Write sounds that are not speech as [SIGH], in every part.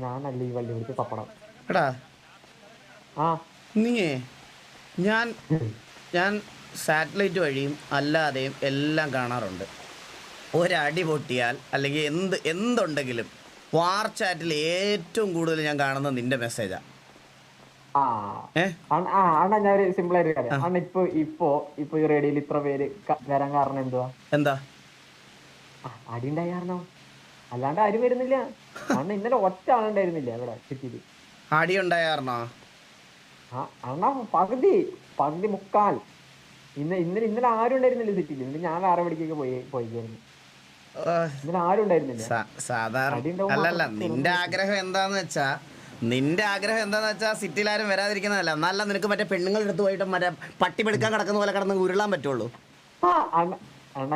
ഞാനല്ല ഈ വള്ളി പിടിച്ച് തപ്പണം എടാ. ആ. നീയേ ഞാൻ ഞാൻ സാറ്റലൈറ്റ് വഴിയും അല്ലാതെയും എല്ലാം കാണാറുണ്ട്. ഒരടി പൊട്ടിയാൽ അല്ലെങ്കിൽ എന്ത് എന്തുണ്ടെങ്കിലും വാർ ചാറ്റിൽ ഏറ്റവും കൂടുതൽ ഞാൻ കാണുന്നത് നിന്റെ മെസ്സേജാ ആ. ഏ? അണ്ണ- അണ്ണാ ഞാൻ ഒരു സിമ്പിൾ ആയിട്ട് കാര്യം അണ്ണ ഇപ്പൊ ഇപ്പൊ ഇപ്പൊ ഈ റേഡിയോയിൽ ഇത്ര പേര് വരാൻ കാരണം എന്തുവാ? എന്താ? അടി ഉണ്ടായ കാരണം. അല്ലാണ്ട് ആരും വരുന്നില്ല. അണ്ണ ഇന്നലെ ഒറ്റ ആളുണ്ടായിരുന്നില്ല ഇവിടെ സിറ്റിയിൽ. ആടി ഉണ്ടായിരുന്നോ അണ്ണ പകുതി പകുതി മുക്കാൽ. ഇന്ന് ഇന്നലെ ഇന്നലെ ആരും ഉണ്ടായിരുന്നില്ല സിറ്റിയിൽ. ഇന്ന് ഞാൻ വേറെ എവിടേക്കൊക്കെ പോയി പോയിക്കായിരുന്നു. ഇന്നലെ ആരും ഉണ്ടായിരുന്നില്ല. സാധാരണ അല്ലല്ല നിന്റെ ആഗ്രഹം എന്താന്ന് വെച്ചാ നിന്റെ ആഗ്രഹം എന്താന്ന് വെച്ചാ സിറ്റിയിൽ ആരും വരാതിരിക്കുന്നതല്ല. എന്നല്ല നിനക്ക് മറ്റേ പെണ്ണുങ്ങളുടെ അടുത്ത് പോയിട്ട് മറ്റേ പട്ടി പെടുക്കാൻ കിടക്കുന്ന പോലെ കിടന്ന് ഉരുളാൻ പറ്റുള്ളൂ. അണ്ണ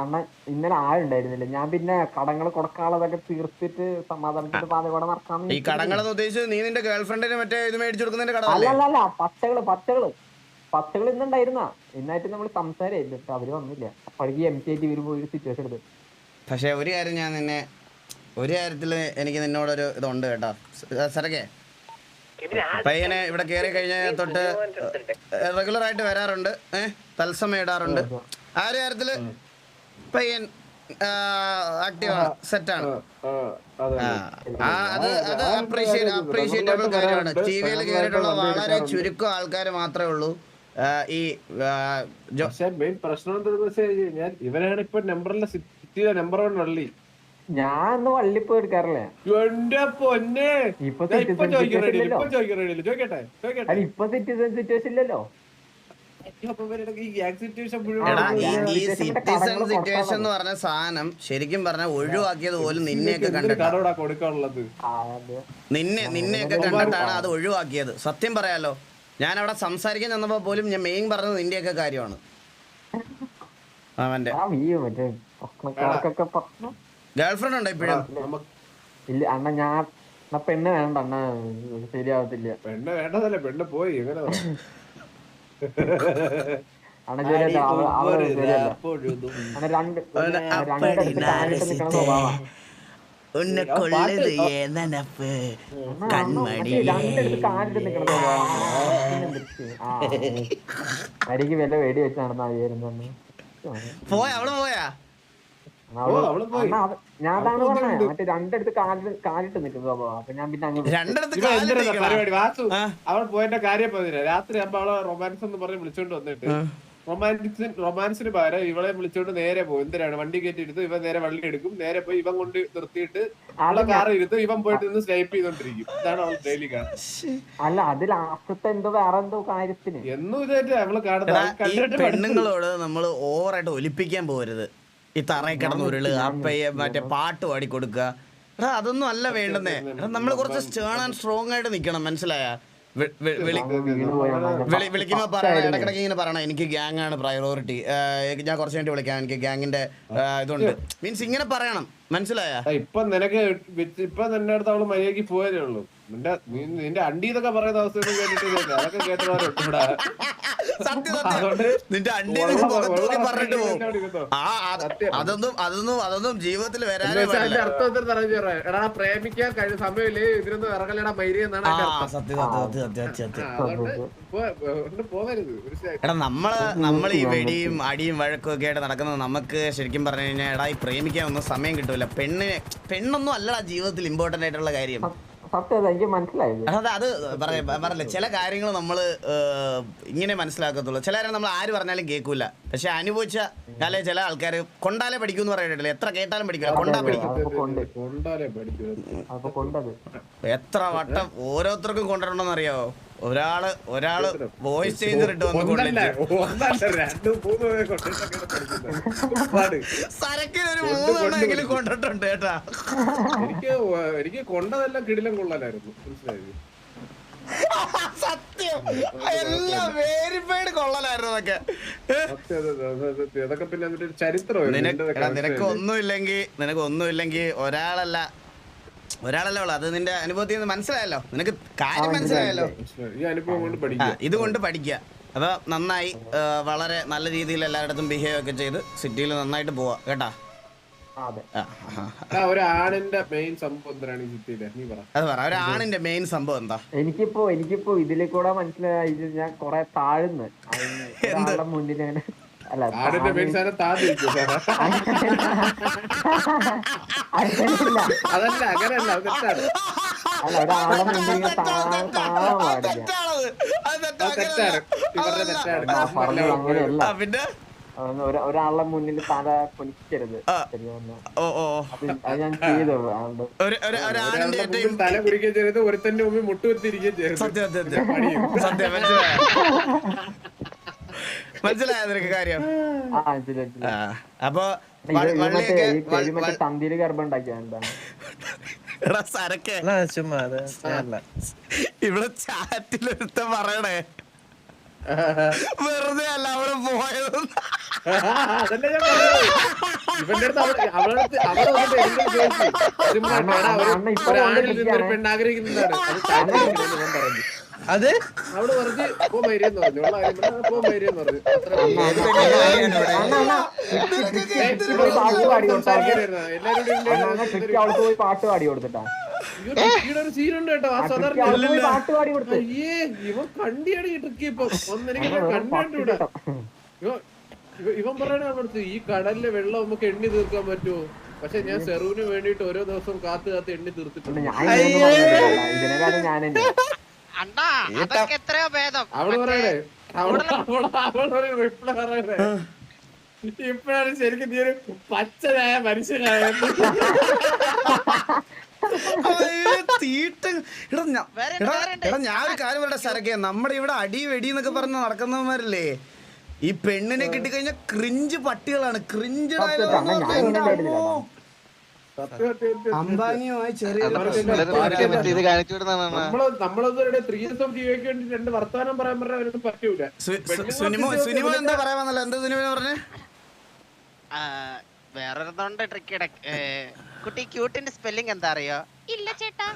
അണ്ണ ഇന്നലെ ആളുണ്ടായിരുന്നില്ല ഉണ്ടായിരുന്നില്ല. ഞാൻ പിന്നെ കടങ്ങൾ കൊടുക്കാനുള്ളതൊക്കെ തീർത്തിട്ട് സമാധാനത്തിന്റെ പാത കൂടെ നടക്കാന്ന് ഈ കടങ്ങളെന്ന് ഉദ്ദേശിച്ചത് നീ നിന്റെ ഗേൾഫ്രണ്ടിന് മറ്റേ ഇത് മേടിച്ചു കൊടുക്കുന്നതിന്റെ കടമല്ലേ അല്ലല്ല പച്ചകൾ പച്ചകൾ. പച്ചകൾ ഇന്നുണ്ടായിരുന്ന. ഇന്നായിട്ട് നമ്മൾ സംസാരമായിരുന്നു അവർ വന്നില്ല. അപ്പോഴേക്ക് എം സി ആയിട്ട് വരുമ്പോ ഒരു സിറ്റുവേഷൻ എടുത്ത്. പക്ഷെ ഒരു കാര്യം ഞാൻ നിന്നെ ഒരു കാര്യത്തിൽ എനിക്ക് നിന്നോടൊരു ഇതുണ്ട് കേട്ടോ. സരകെ പയ്യനെ ഇവിടെ കയറി കഴിഞ്ഞ തൊട്ട് റെഗുലർ ആയിട്ട് വരാറുണ്ട്. ഏഹ് തത്സമയം ഇടാറുണ്ട്. ആ ഒരു കാര്യത്തിൽ പയ്യൻ ആക്റ്റീവാണ് സെറ്റാണ് ആ അത് അത് അപ്രീഷിയേറ്റ് അപ്രീഷിയേറ്റബിൾ കാര്യമാണ്. ടി വിയിൽ കയറിയിട്ടുള്ള വളരെ ചുരുക്കം ആൾക്കാർ മാത്രമേ ഉള്ളൂ. ഈ മെയിൻ പ്രശ്നം എന്താണെന്ന് വെച്ച് കഴിഞ്ഞാൽ ഇവരാണ് ഇപ്പൊ നമ്പറിലെ സിറ്റിയിലെ നമ്പർ വൺ വള്ളി. ഞാൻ വള്ളി പോയി എടുക്കാറില്ലേ? എന്റെ പൊന്നെ. ഇപ്പൊ ഇപ്പൊ ചോദിക്കട്ടെ സിറ്റുവേഷൻ സിറ്റുവേഷൻ ഇല്ലല്ലോ. ഈ സിറ്റിസൺ സിറ്റുവേഷൻ എന്ന് പറഞ്ഞ സാധനം ശരിക്കും പറഞ്ഞ ഒഴിവാക്കിയത് പോലും നിന്നെയൊക്കെ കണ്ടിട്ടാ. കൊടുക്കാനുള്ളത്. നിന്നെ നിന്നെയൊക്കെ കണ്ടിട്ടാണ് അത് ഒഴിവാക്കിയത്. സത്യം പറയാലോ ഞാൻ അവിടെ സംസാരിക്കാൻ ചെന്നപ്പോ പോലും ഞാൻ മെയിൻ പറഞ്ഞത് നിന്റെയൊക്കെ കാര്യമാണ്. അവന്റെ. ഗേൾഫ്രണ്ട് ഉണ്ടോ ഇപ്പോഴും? ഇല്ല അണ്ണ ഞാൻ പെണ്ണ് വേണ്ട അണ്ണ ശരിയാവത്തില്ല. പെണ്ണ് വേണ്ടതല്ലേ പെണ്ണ് പോയി എങ്ങനെ കാലിട്ട് നിൽക്കണ സ്വഭാവം. ആ അരിക്ക് വല്ല വേടി വെച്ച് നടന്നാ പോയാ അവൾ പോയി. ഞാൻ അതാണ് പറഞ്ഞത് മറ്റേ രണ്ടിടത്ത് കാലിട്ട് കാലിട്ട് നിൽക്കുന്ന അപ്പൊ ഞാൻ പിന്നെ അങ്ങ് രണ്ടിടത്ത് ഇവൻ എന്തിനാ പരിപാടി? വാസു ആ. അവൾ പോയതിന്റെ കാര്യം പറഞ്ഞില്ല രാത്രി ആകുമ്പോ അവളെ റൊമാൻസ് എന്ന് പറഞ്ഞ് വിളിച്ചോണ്ട് വന്നിട്ട്. റൊമാൻസിന് റൊമാൻസിന് പകരം ഇവളെ വിളിച്ചോണ്ട് നേരെ പോകും എന്തിനാണ്? വണ്ടി കയറ്റി എടുത്ത് ഇവൻ നേരെ വള്ളി എടുക്കും. നേരെ പോയി ഇവൻ കൊണ്ട് നിർത്തിയിട്ട് അവളെ കാർ ഇരുത്തും. ഇവൻ പോയിട്ട് നിന്ന് സ്നൈപ്പ് ചെയ്തോണ്ടിരിക്കും. ഇതാണ് അവൾ ഡെയിലി കാണുന്നത് അല്ല അത് ലാസ്റ്റത്തെ എന്തോ വേറെ എന്തോ കാര്യത്തിന്. എന്നും ഇതായിട്ട് അവൾ കാണുന്നത്. പെണ്ണുങ്ങളോട് നമ്മൾ ഓവറായിട്ട് ഒലിപ്പിക്കാൻ പോരുത് ഈ തറയിൽ കിടന്ന് ഉരുൾ അപ്പയെ മറ്റേ പാട്ട് പാടി കൊടുക്കുക എടാ അതൊന്നും അല്ല വേണ്ടുന്നേ. എടാ നമ്മൾ കുറച്ച് സ്റ്റേൺ ആൻഡ് സ്ട്രോങ് ആയിട്ട് നിൽക്കണം മനസ്സിലായ? വിളിക്കുമ്പോ പറയണം ഇടക്കിടക്ക് ഇങ്ങനെ പറയണം എനിക്ക് ഗ്യാങ് ആണ് പ്രയോറിറ്റി ഞാൻ കുറച്ച് കഴിഞ്ഞിട്ട് വിളിക്കാം എനിക്ക് ഗ്യാങ്ങിന്റെ ഇതുണ്ട്. മീൻസ് ഇങ്ങനെ പറയണം മനസ്സിലായ? ഇപ്പൊ നിനക്ക് ഇപ്പൊ നിന്റെ അടുത്ത് അവൾ മര്യാദയ്ക്ക് പോയതേ ഉള്ളൂ. നിന്റെ നിന്റെ അണ്ടി ഇതൊക്കെ പറയുന്ന അവസ്ഥയൊന്നും കേട്ടിട്ടില്ല അതൊക്കെ കേട്ടവരുണ്ട് ഇവിടെ. നിന്റെ അണ്ടി പറഞ്ഞിട്ട് പോകും. ആ അതൊന്നും അതൊന്നും അതൊന്നും ജീവിതത്തിൽ വരാനേ അർത്ഥം പ്രേമിക്കാൻ കഴിഞ്ഞ സമയമില്ലേ? ഇതിനൊന്നും ഇറങ്ങലടാ മൈരി എന്നാണ് എടാ നമ്മൾ നമ്മൾ ഈ വെടിയും അടിയും വഴക്കും ഒക്കെ ആയിട്ട് നടക്കുന്നത് നമുക്ക് ശരിക്കും പറഞ്ഞു കഴിഞ്ഞാൽ എടാ ഈ പ്രേമിക്കാൻ ഒന്നും സമയം കിട്ടൂല. പെണ്ണിന് പെണ്ണൊന്നും അല്ലടാ ജീവിതത്തിൽ ഇമ്പോർട്ടന്റ് ആയിട്ടുള്ള കാര്യം. സത്യം അതാ എനിക്ക് മനസ്സിലായത് അതായത് അത് പറയ പറഞ്ഞില്ല ചില കാര്യങ്ങൾ നമ്മൾ ഇങ്ങനെ മനസ്സിലാക്കത്തുള്ളൂ. ചില കാര്യം നമ്മൾ ആര് പറഞ്ഞാലും കേൾക്കൂല. പക്ഷെ അനുഭവിച്ച അല്ലെ ചില ആൾക്കാർ കൊണ്ടാലേ പഠിക്കും എന്ന് പറയട്ടില്ല എത്ര കേട്ടാലും പഠിക്കില്ല. കൊണ്ടാ പഠിക്കും. കൊണ്ടാലേ പഠിച്ചു അപ്പൊ കൊണ്ടത്. എത്ര വട്ടം ഓരോരുത്തർക്കും കൊണ്ടുവരണമെന്ന് അറിയാവോ ഒരാൾ ഒരാൾ വോയിസ് ചേഞ്ചർ ഇട്ട് വന്ന് ഒന്നല്ല കൊണ്ടിട്ട് മൂന്ന് പേരെ കൊണ്ടിട്ടൊക്കെയാണ് പഠിക്കുന്നത്. ഒരുപാട്. സരക്കിന് ഒരു കൊണ്ട് മൂന്നെണ്ണെങ്കിലും കൊണ്ട് കൊണ്ടിട്ടുണ്ട് കേട്ടാ. എനിക്ക് എനിക്ക് കൊണ്ടതെല്ലാം കിടിലം കൊള്ളലായിരുന്നു മനസ്സിലായത് സത്യം. എല്ലാം വേരിഫൈഡ് കൊള്ളലായിരുന്നു അതൊക്കെ. അതൊക്കെ പിന്നെ ചരിത്രമായിരുന്നു. നിനക്ക് ഒന്നും ഇല്ലെങ്കിൽ നിനക്ക് ഒന്നും ഒന്നുമില്ലെങ്കിൽ ഒരാളല്ല ഒരാളല്ല ഉള്ളു. അത് നിന്റെ അനുഭവത്തിൽ നിന്ന് മനസ്സിലായല്ലോ. നിനക്ക് കാര്യം മനസ്സിലായല്ലോ. ഇതുകൊണ്ട് പഠിക്കുക. അപ്പൊ നന്നായി വളരെ നല്ല രീതിയിൽ എല്ലായിടത്തും ബിഹേവ് ഒക്കെ ചെയ്ത് സിറ്റിയിൽ നന്നായിട്ട് പോവാ. കേട്ടാ? ഒരാണിന്റെ അതെ. ആ, ആ, ആ. ആ, ഒരു ആണിന്റെ മെയിൻ സംഭവം എന്തിനാണ് ഈ പറ. അത് പറ. ഒരു ആണിന്റെ മെയിൻ സംഭവം എന്താ? എനിക്കിപ്പോ എനിക്കിപ്പോ ഇതിലെ കൂടെ മനസ്സിലായി ഞാൻ കൊറേ താഴ്ന്ന്. [LAUGHS] മുന്നിലാണ് മുന്നിൽ അങ്ങനെ ആടിന്റെ മെയിൻ സാധനം താതിരിക്കും അങ്ങനെയല്ല അതല്ല. അങ്ങനെയല്ല. തെറ്റാണ് പിന്നെ? ഒരാളുടെ മുന്നിൽ തല കുനിക്കരുത്. ഞാൻ ചെയ്തു. തല കുടിക്കുകയും ചെയ്യരുത് ഒരുത്തന്റെ മുമ്പിൽ മുട്ടുകുത്തിരിക്കുകയും ചെയ്യരുത്. സത്യം സത്യം സത്യം. സത്യം മനസ്സിലായോ. മനസ്സിലായോ നിനക്ക് കാര്യം? അപ്പൊ തന്തിയിൽ ഗർഭം എടാ സരക്കെ. ഇവിടെ ചാറ്റിലെടുത്ത് പറയണേ. വെറുതെ അല്ല അവിടെ പോയത് അതല്ലേ ഞാൻ പറഞ്ഞത്. ഇവന്റെ അടുത്ത് അവൾ അവൾ വന്നിട്ട് എന്നോട് ചോദിച്ചു. ചുമ്മാ അണ്ണ, ഒരു- അണ്ണ ഇപ്പൊ ഒരു ആണിൽ വന്നിട്ട് നിന്നൊരു ഇരിക്കുകയാണ്. പെണ്ണ് ആഗ്രഹിക്കുന്നതാണ്. അത് ഞാൻ പറഞ്ഞു. അത്? അവൾ പറഞ്ഞ് പോ പറഞ്ഞു. ഉള്ള കാര്യം പറഞ്ഞാ പോ മൈരിയെന്ന് പറഞ്ഞു. അത്ര അണ്ണ അണ്ണ ക്രിസ്റ്റി പോയി പാട്ട് പാടി കൊടുത്താ. എല്ലാരും അണ്ണ അണ്ണ ക്രിസ്റ്റി അവൾക്ക് പോയി പാട്ട് പാടി കൊടുത്തിട്ടാ. ഒരു സീനുണ്ട് കേട്ടോ ആ സാധാരണ. അവൾക്ക് പോയി പാട്ട് പാടി കൊടുത്തു. അയ്യേ ഇവൻ കണ്ടിയാണ് ഈ ട്രിക്ക് ഇപ്പൊ. ഒന്നെനിക്ക് കണ്ടു ഇവ- ഇവൻ പറയണ അടുത്ത് ഈ കടലിലെ വെള്ളം നമുക്ക് എണ്ണി തീർക്കാൻ പറ്റുമോ? പക്ഷെ ഞാൻ സെറുവിന് വേണ്ടിട്ട് ഓരോ ദിവസം കാത്ത് കാത്ത് എണ്ണി തീർത്തിട്ടുണ്ട്. അവൾ പറയണേ അവൾ അവൾ അവളൊരു റിപ്ലൈ പറയണേ. ഇപ്പഴാണ് ശരിക്കും നീ ഒരു പച്ചനായ മനുഷ്യനായ. തീട്ട്. എടാ ഞാൻ ഒരു കാര്യം പറയട്ടെ സരക്കെ നമ്മുടെ ഇവിടെ അടി വെടി എന്നൊക്കെ പറഞ്ഞ് നടക്കുന്നവന്മാരില്ലേ? ഈ പെണ്ണിനെ കിട്ടിക്കഴിഞ്ഞാൽ ക്രിഞ്ച് പട്ടികളാണ്. ക്രിഞ്ച് അംബാനിയുമായി ചെറിയ രണ്ട് വർത്തമാനം പറയാൻ പറഞ്ഞാൽ അവരൊന്നും പറ്റൂല. സുനിമോ സുനിമോ എന്താ പറയാൻ വന്നല്ലോ? എന്താ സുനിമോ പറഞ്ഞേ? ആ, വേറൊരെണ്ണമുണ്ട് ട്രിക്ക് കുട്ടി ക്യൂട്ടിന്റെ സ്പെല്ലിംഗ് എന്താ അറിയോ? ഇല്ല ചേട്ടാ.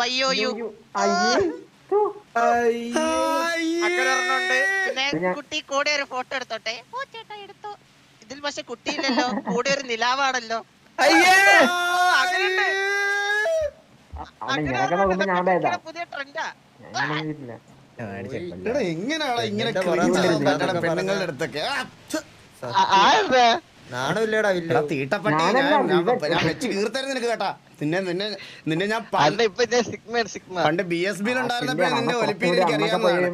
വയ്യോ യു പിന്നെ കുട്ടി കൂടെ ഒരു ഫോട്ടോ എടുത്തോട്ടെ? ഓ ചേട്ടാ എടുത്തു. ഇതിൽ പക്ഷെ കുട്ടിയില്ലല്ലോ. കൂടെ ഒരു നിലാവാണല്ലോ. പുതിയ ട്രെൻഡാ ഞാൻ ഇങ്ങനെ പെണ്ണുങ്ങളുടെ അടുത്തൊക്കെ? നാണമില്ലടാ വില്ല തീട്ടപ്പട്ടി ഞാൻ ഞാൻ ഇവൻ. ഞാൻ വെച്ച് കീർത്തായിരുന്നു നിനക്ക് കേട്ടാ. നിന്നെ നിന്നെ നിന്നെ ഞാൻ പണ്ട് അല്ല ഞാൻ സിഗ്മ സിഗ്മ. പണ്ട് ബി എസ് ബിയിൽ ഉണ്ടായിരുന്നപ്പോ നിന്നെ എനിക്ക് അറിയാവുന്നതാണ്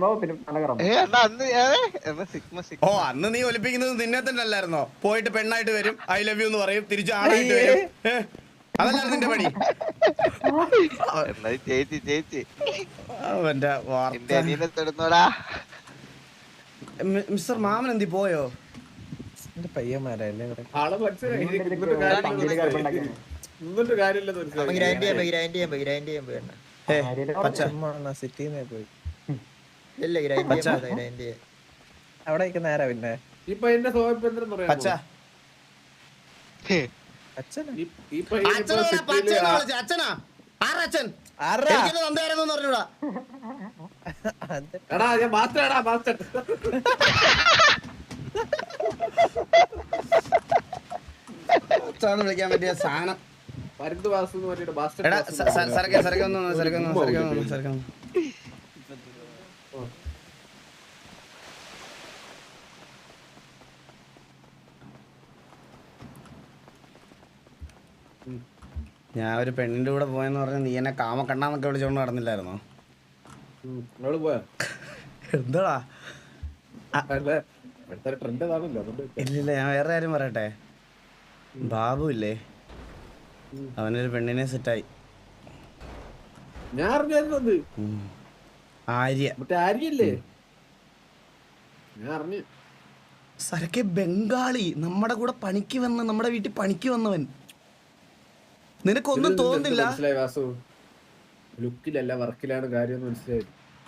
ഓ അന്ന് നീ ഒലിപ്പിക്കുന്നത് നിന്നെ തന്നെ അല്ലായിരുന്നോ? പോയിട്ട് പെണ്ണായിട്ട് വരും ഐ ലവ് യു എന്ന് പറയും തിരിച്ചു ആണായിട്ട് വരും. അതല്ല അതല്ലായിരുന്നു നിന്റെ പണി. എന്നാ ചേച്ചി ചേച്ചി. അവന്റെ വാർത്ത. മിസ്റ്റർ മാമൻ എന്തി പോയോ? എന്റെ പയ്യന്മാരല്ലേ അവിടെ ആരാ പിന്നെ? ഇപ്പൊ അത് എടാ ഞാൻ മാസ്റ്റർ. എടാ മാസ്റ്റർ വിളിക്കാൻ പറ്റിയ സാധനം. പരുന്ത് എന്ന് പറഞ്ഞിട്ട് മാസ്റ്റർ എടാ ക്ലാസ് സ- സ- സരക്കെ സരക്കെ ഒന്ന് വന്നോ, സരക്കെ ഒന്ന് വന്നോ, സരക്കെ ഒന്ന് വന്നോ, സരക്കെ ഒന്ന്. വന്നോ. ഞാൻ ഒരു പെണ്ണിന്റെ കൂടെ പോയെന്ന് പറഞ്ഞ നീ എന്നെ കാമ കാമക്കണ്ണാന്നൊക്കെ വിളിച്ചോണ്ട് നടന്നില്ലായിരുന്നോ? എന്താടാ? ഇല്ലില്ല ഞാൻ വേറെ കാര്യം പറയട്ടെ. ബാബു ഇല്ലേ? അവനൊരു പെണ്ണിനെ സെറ്റായി. ഞാൻ അറിഞ്ഞത് ആര്യ. മറ്റേ ആര്യല്ലേ? ഞാൻ അറിഞ്ഞു. സരക്കെ ബംഗാളി. നമ്മുടെ കൂടെ പണിക്ക് വന്ന് നമ്മുടെ വീട്ടിൽ പണിക്ക് വന്നവൻ. നിനക്കൊന്നും തോന്നുന്നില്ല? ലുക്കിലല്ല വർക്കിലാണ് കാര്യം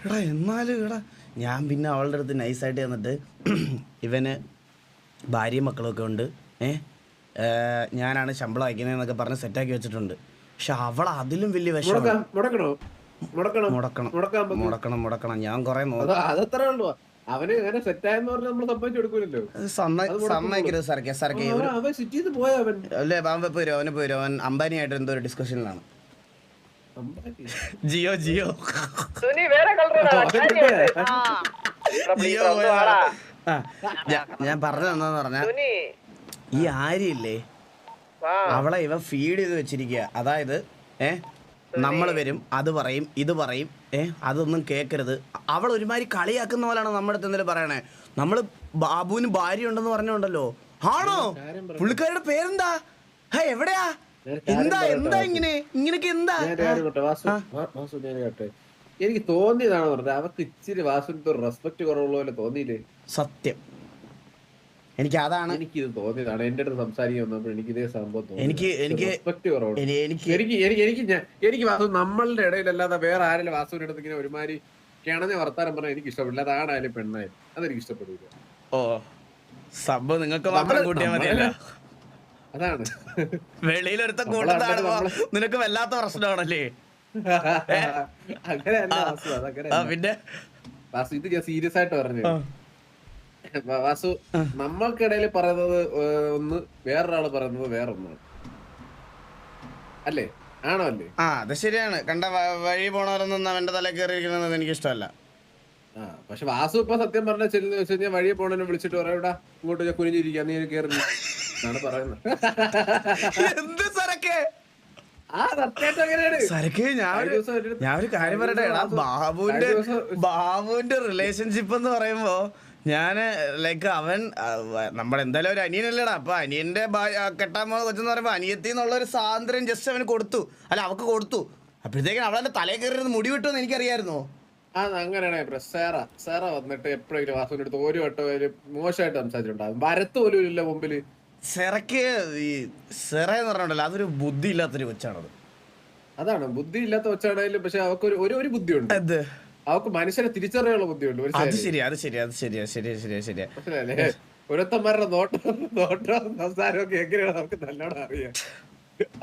എടാ എന്നാലും എടാ ഞാൻ പിന്നെ അവളുടെ അടുത്ത് നൈസായിട്ട് ചെന്നിട്ട് [CLEARS THROAT] ഇവന് ഭാര്യയും മക്കളൊക്കെ ഉണ്ട്. ഏഹ് ഏ, ഞാനാണ് ശമ്പളം അയക്കുന്നതെന്നൊക്കെ പറഞ്ഞ് സെറ്റാക്കി വെച്ചിട്ടുണ്ട്. പക്ഷെ അവൾ അതിലും വലിയ വിഷമം. മുടക്കാം മുടക്കണോ? മുടക്കണം? മുടക്കണം. മുടക്കണം മുടക്കണം. ഞാൻ കൊറേ നോ അത് അതത്രേ ഉള്ളൂ. അവന് അങ്ങനെ സെറ്റായെന്ന് പറഞ്ഞാൽ നമ്മൾ സമ്മതിച്ചു കൊടുക്കൂലല്ലോ. സമ്മതിക്കരുത് സർക്കെ സർക്കെ. അവൻ ഒരു അവൻ സിറ്റിയിൽ അവന് പോയ അവൻ. അല്ലേ അവൻ പോരും അവന് പോരും അവൻ അംബാനിയായിട്ട് എന്തോ ഒരു ഡിസ്കഷനിലാണ് ജിയോ ജിയോ. സുനി വേറെ കളർ ജിയോ ഞാൻ പറഞ്ഞു തന്നെന്ന് പറഞ്ഞാ സുനി ഈ ആര്യല്ലേ അവളെ ഇവ ഫീഡ് ചെയ്ത് വെച്ചിരിക്കുക അതായത് ഏ നമ്മൾ വരും അത് പറയും ഇത് പറയും ഏ അതൊന്നും കേൾക്കരുത് അവൾ ഒരുമാതിരി കളിയാക്കുന്ന പോലാണ് നമ്മുടെ അടുത്ത് എന്തെങ്കിലും പറയണേ? നമ്മൾ ബാബുവിന് ഭാര്യ ഉണ്ടെന്ന് പറഞ്ഞുണ്ടല്ലോ. ആണോ? പുള്ളിക്കാരുടെ പേരെന്താ? ഹേ എവിടെയാ? എന്താ എന്താ ഇങ്ങനെ? ഇങ്ങനെയൊക്കെ എന്താ? ഞാൻ ഒരു വാസു. വാസു ഞാൻ എനിക്ക് തോന്നിയതാണ് പറഞ്ഞത് അവർക്ക് ഇച്ചിരി വാസുവിന്റെ റെസ്പെക്ട് കുറവുള്ള പോലെ തോന്നിയില്ലേ? സത്യം. എനിക്ക് അതാണ് എനിക്ക് തോന്നിയതാണ്. എന്റെ അടുത്ത് സംസാരിക്കാൻ വന്നപ്പോൾ എനിക്ക് ഇതേ സംഭവം എനിക്ക്- എനിക്ക് എനിക്ക് എനിക്ക് എനിക്ക് എനിക്ക് വാസു നമ്മളുടെ ഇടയിലല്ലാതെ വേറെ ആരെങ്കിലും വാസുവിന്റെ അടുത്ത് ഇങ്ങനെ ഒരുമാതിരി കിണഞ്ഞ വർത്താനം പറഞ്ഞാൽ എനിക്ക് ഇഷ്ടപ്പെടില്ല. അതാണായാലും പെണ്ണായാലും. അതെനിക്ക് ഇഷ്ടപ്പെടില്ല. ഓ സംഭവം നിങ്ങൾക്ക് മാത്രം കൂട്ടിയാൽ മതിയല്ല. അതാണ്. വെളിയിൽ ഒരുത്ത നിനക്ക് വല്ലാത്ത പ്രശ്നമാണല്ലേ? [LAUGHS] അങ്ങനെ പിന്നെ? ഇത് ഞാൻ സീരിയസ് ആയിട്ട് പറഞ്ഞു വാസു നമ്മൾക്കിടയിൽ പറയുന്നത് ഒന്ന് വേറൊരാൾ പറയുന്നത് വേറൊന്നാണ് അല്ലേ? ആണോ അല്ലേ? ആ അത് ശരിയാണ്. കണ്ട വഴി പോണവരൊന്നും അവന്റെ തല കയറിയിരിക്കുന്നത് എനിക്ക് ഇഷ്ടമല്ല ആ പക്ഷെ വാസു ഇപ്പൊ സത്യം പറഞ്ഞ ചെല്ലുന്ന വെച്ച് കഴിഞ്ഞാൽ വഴിയെ പോണേനെ വിളിച്ചിട്ട് പറയൂടാ ഇങ്ങോട്ട് ഞാൻ കുനിഞ്ഞിരിക്കുക നീ കയറി എന്നാണ് പറയുന്നത്. സരക്കെ? ഞാൻ ഒരു- കാര്യം പറയട്ടെ ബാബുവിന്റെ ബാബുവിന്റെ റിലേഷൻഷിപ്പ് എന്ന് പറയുമ്പോ ഞാൻ ലൈക്ക് അവൻ നമ്മളെന്തായാലും ഒരു അനിയനല്ലേടാ. അപ്പൊ അനിയന്റെ കെട്ടാൻ പോകുന്ന കൊച്ചെന്ന് പറയുമ്പോ അനിയത്തി എന്നുള്ള ഒരു സ്വാതന്ത്ര്യം ജസ്റ്റ് അവന് കൊടുത്തു. അല്ല അവക്ക് കൊടുത്തു. അപ്പോഴത്തേക്കും അവളെന്റെ തലയിൽ കയറിയത് മുടി വിട്ടുമെന്ന് എനിക്കറിയായിരുന്നു. ആ അങ്ങനെയാണ്. സേറ. സേറ വന്നിട്ട് എപ്പോഴെങ്കിലും വാസുവിന്റെ അടുത്ത് ഒരു വട്ടം ഒരു മോശമായിട്ട് സംസാരിച്ചിട്ടുണ്ടാകും വരത്ത് പോലും ഇല്ല മുമ്പിൽ. സെറയ്ക്ക് ഈ സെറ എന്ന് പറഞ്ഞിട്ടുണ്ടല്ലോ അതൊരു ബുദ്ധി ഇല്ലാത്തൊരു കൊച്ചാണത്. അതാണ് ബുദ്ധി ഇല്ലാത്ത കൊച്ചാണെങ്കിലും പക്ഷെ അവർക്ക് ഒരു ഒരു- ഒരു ബുദ്ധിയുണ്ട്. അത് അവർക്ക് മനുഷ്യനെ തിരിച്ചറിയാനുള്ള ബുദ്ധിയുണ്ട് അത് ശരി അത് ശരി അത് ശരിയാ ശരിയാ ശരിയാ ശരിയാ. ശരി ഓരോരുത്തന്മാരുടെ നോട്ടം നോട്ടം സംസാരമൊക്കെ ഒക്കെ എങ്ങനെയാണ് നമുക്ക് നല്ലോണം അറിയാം.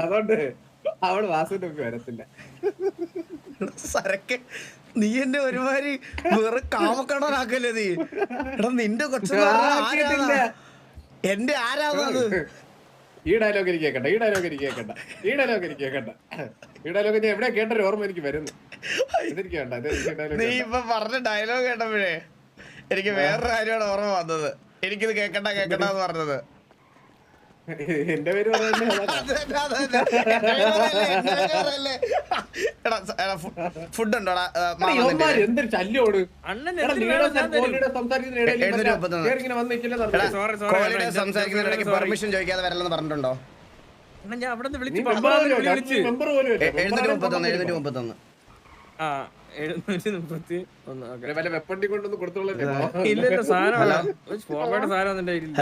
അതുകൊണ്ട് അവൾ വാസുവിന്റെ ഒക്കെ വരത്തില്ല. സരക്ക് നീ എന്നെ ഒരുമാതിരി വേറെ കാമക്കടനാക്കല്ലേ നീ? എടാ നിന്റെ കൊച്ചു. എന്റെ ആരാധത് ഈ ഡയലോഗ് എനിക്ക് കേക്കണ്ട ഈ ഡയലോഗ് എനിക്ക് കേക്കണ്ട ഈ ഡയലോഗ് എനിക്ക് കേക്കണ്ട. ഈ ഡയലോഗ് ഞാൻ എവിടെ കേട്ടൊരു ഓർമ്മ എനിക്ക് വരുന്നു. നീ ഇപ്പൊ പറഞ്ഞ ഡയലോഗ് കേട്ടപ്പോഴേ എനിക്ക് വേറൊരു കാര്യമാണ് ഓർമ്മ വന്നത്. എനിക്കിത് കേക്കണ്ട കേക്കണ്ട എന്ന് പറഞ്ഞത് എന്റെ പേര് [LAUGHS] ഫുഡ് ഉണ്ടോടാ. സംസാരിക്കുന്നതിനിടയ്ക്ക് പെർമിഷൻ ചോദിക്കാതെ വരലെന്ന് പറഞ്ഞിട്ടുണ്ടോ? അണ്ണൻ ഞാൻ അവിടെ നിന്ന് വിളിച്ചു. എഴുന്നൂറ്റി മുപ്പത്തൊന്ന് എഴുന്നൂറ്റി മുപ്പത്തൊന്ന്. ആ എഴുന്നൂറ്റി മുപ്പത്തി ഒന്ന് വല്ല വെപ്പണ്ടി കൊണ്ടൊന്ന് കൊടുത്തോളൂ ഇല്ല സാധനം ഫോർവേഡ് സാധനം ഒന്നും എന്റെ കയ്യിലില്ല